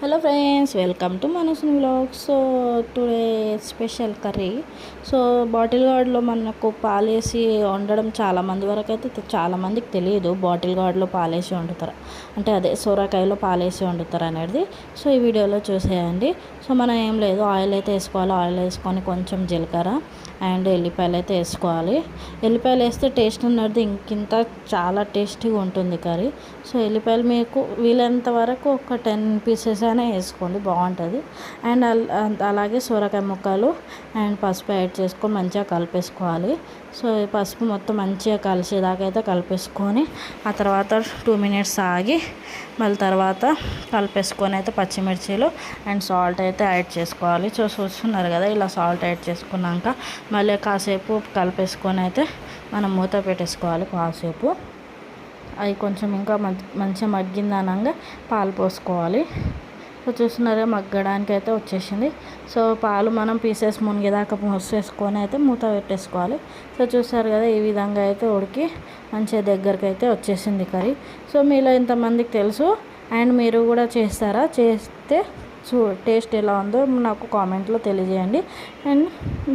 Hello friends welcome to మనసుని blog so today special curry so bottle గార్డ్లో మనకు పాలేసి వండడం చాలామంది వరకు అయితే చాలామందికి చాలా మందికి తెలియదు బాటిల్ గార్డ్లో పాలేసి వండుతారు. అంటే అదే సొరకాయలో పాలేసి వండుతారు అనేది. సో ఈ వీడియోలో చూసేయండి. సో మనం ఏం లేదు ఆయిల్ అయితే వేసుకోవాలి. ఆయిల్ వేసుకొని కొంచెం జీలకర్ర అండ్ ఎల్లిపాయలు అయితే వేసుకోవాలి. ఎల్లిపాయలు వేస్తే టేస్ట్ ఉన్నది ఇంకింత చాలా టేస్టీగా ఉంటుంది కర్రీ. సో ఎల్లిపాయలు మీకు వీలైనంత వరకు ఒక టెన్ పీసెస్ అయినా వేసుకోండి బాగుంటుంది. అండ్ అలాగే సొరకాయ ముక్కలు అండ్ పసుపు యాడ్ చేసుకొని మంచిగా కలిపేసుకోవాలి. సో ఈ పసుపు మొత్తం మంచిగా కలిసేదాకా అయితే కలిపేసుకొని ఆ తర్వాత టూ మినిట్స్ ఆగి మళ్ళీ తర్వాత కలిపేసుకొని అయితే పచ్చిమిర్చీలు అండ్ సాల్ట్ అయితే యాడ్ చేసుకోవాలి. సో చూస్తున్నారు కదా ఇలా సాల్ట్ యాడ్ చేసుకున్నాక మళ్ళీ కాసేపు కలిపేసుకొని అయితే మనం మూత పెట్టేసుకోవాలి కాసేపు. అవి కొంచెం ఇంకా మంచి మంచిగా మగ్గిందనంగా పాలు పోసుకోవాలి. సో చూస్తున్నారా మగ్గడానికి అయితే వచ్చేసింది. సో పాలు మనం పీసెస్ మునిగేదాకా పోసేసుకొని అయితే మూత పెట్టేసుకోవాలి. సో చూస్తారు కదా ఈ విధంగా అయితే ఉడికి మంచిగా దగ్గరికి అయితే వచ్చేసింది కర్రీ. సో మీలో ఇంతమందికి తెలుసు అండ్ మీరు కూడా చేస్తారా? చేస్తే చూ టేస్ట్ ఎలా ఉందో నాకు కామెంట్లో తెలియజేయండి. And bye